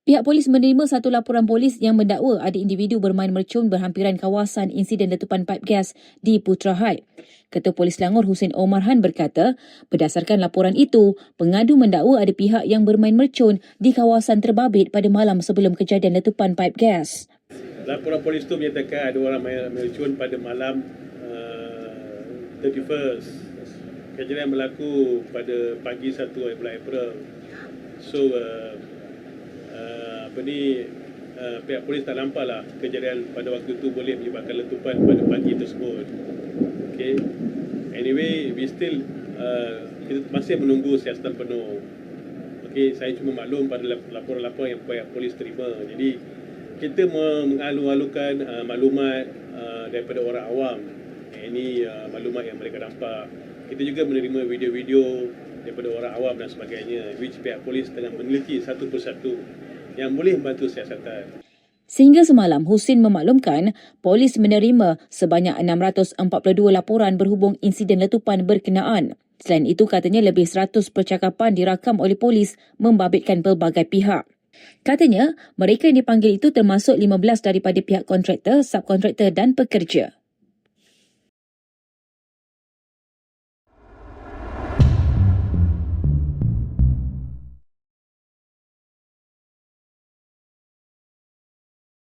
Pihak polis menerima satu laporan polis yang mendakwa ada individu bermain mercun berhampiran kawasan insiden letupan paip gas di Putra Heights. Ketua Polis Selangor Hussein Omar Han berkata, berdasarkan laporan itu, pengadu mendakwa ada pihak yang bermain mercun di kawasan terbabit pada malam sebelum kejadian letupan paip gas. Laporan polis itu menyatakan ada orang main mercun pada malam uh, 31st. Kejadian berlaku pada pagi 1 bulan April. So, uh, apa ni, uh, pihak polis tak nampak lah kejadian pada waktu itu boleh menyebabkan letupan pada pagi tersebut. Okay. Anyway, we still uh, kita masih menunggu siasatan penuh. Okay, saya cuma maklum pada lap- laporan-laporan yang pihak polis terima. Jadi, kita mengalu-alukan uh, maklumat uh, daripada orang awam. Eh, Ini uh, maklumat yang mereka nampak. Kita juga menerima video-video daripada orang awam dan sebagainya which pihak polis tengah meneliti satu persatu yang boleh membantu siasatan. Sehingga semalam, Husin memaklumkan polis menerima sebanyak 642 laporan berhubung insiden letupan berkenaan. Selain itu, katanya lebih 100 percakapan dirakam oleh polis membabitkan pelbagai pihak. Katanya, mereka yang dipanggil itu termasuk 15 daripada pihak kontraktor, subkontraktor dan pekerja.